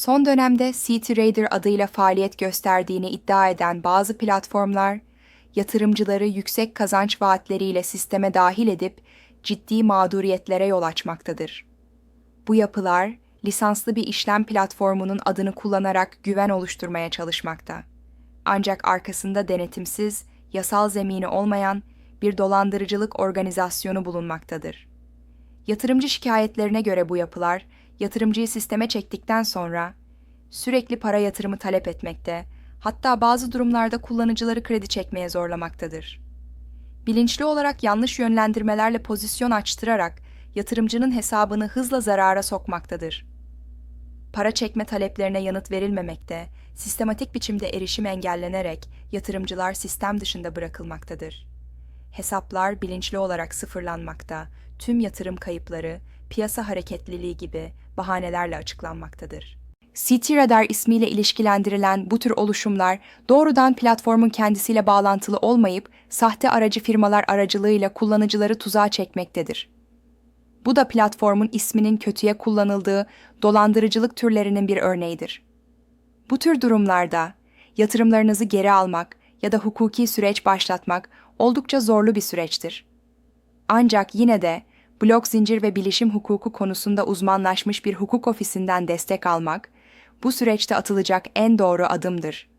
Son dönemde CityRaider adıyla faaliyet gösterdiğini iddia eden bazı platformlar, yatırımcıları yüksek kazanç vaatleriyle sisteme dahil edip ciddi mağduriyetlere yol açmaktadır. Bu yapılar, lisanslı bir işlem platformunun adını kullanarak güven oluşturmaya çalışmakta. Ancak arkasında denetimsiz, yasal zemini olmayan bir dolandırıcılık organizasyonu bulunmaktadır. Yatırımcı şikayetlerine göre bu yapılar, yatırımcıyı sisteme çektikten sonra sürekli para yatırımı talep etmekte, hatta bazı durumlarda kullanıcıları kredi çekmeye zorlamaktadır. Bilinçli olarak yanlış yönlendirmelerle pozisyon açtırarak yatırımcının hesabını hızla zarara sokmaktadır. Para çekme taleplerine yanıt verilmemekte, sistematik biçimde erişim engellenerek yatırımcılar sistem dışında bırakılmaktadır. Hesaplar bilinçli olarak sıfırlanmakta, tüm yatırım kayıpları, piyasa hareketliliği gibi bahanelerle açıklanmaktadır. CityRadar ismiyle ilişkilendirilen bu tür oluşumlar doğrudan platformun kendisiyle bağlantılı olmayıp sahte aracı firmalar aracılığıyla kullanıcıları tuzağa çekmektedir. Bu da platformun isminin kötüye kullanıldığı dolandırıcılık türlerinin bir örneğidir. Bu tür durumlarda yatırımlarınızı geri almak ya da hukuki süreç başlatmak oldukça zorlu bir süreçtir. Ancak yine de blok zincir ve bilişim hukuku konusunda uzmanlaşmış bir hukuk ofisinden destek almak bu süreçte atılacak en doğru adımdır.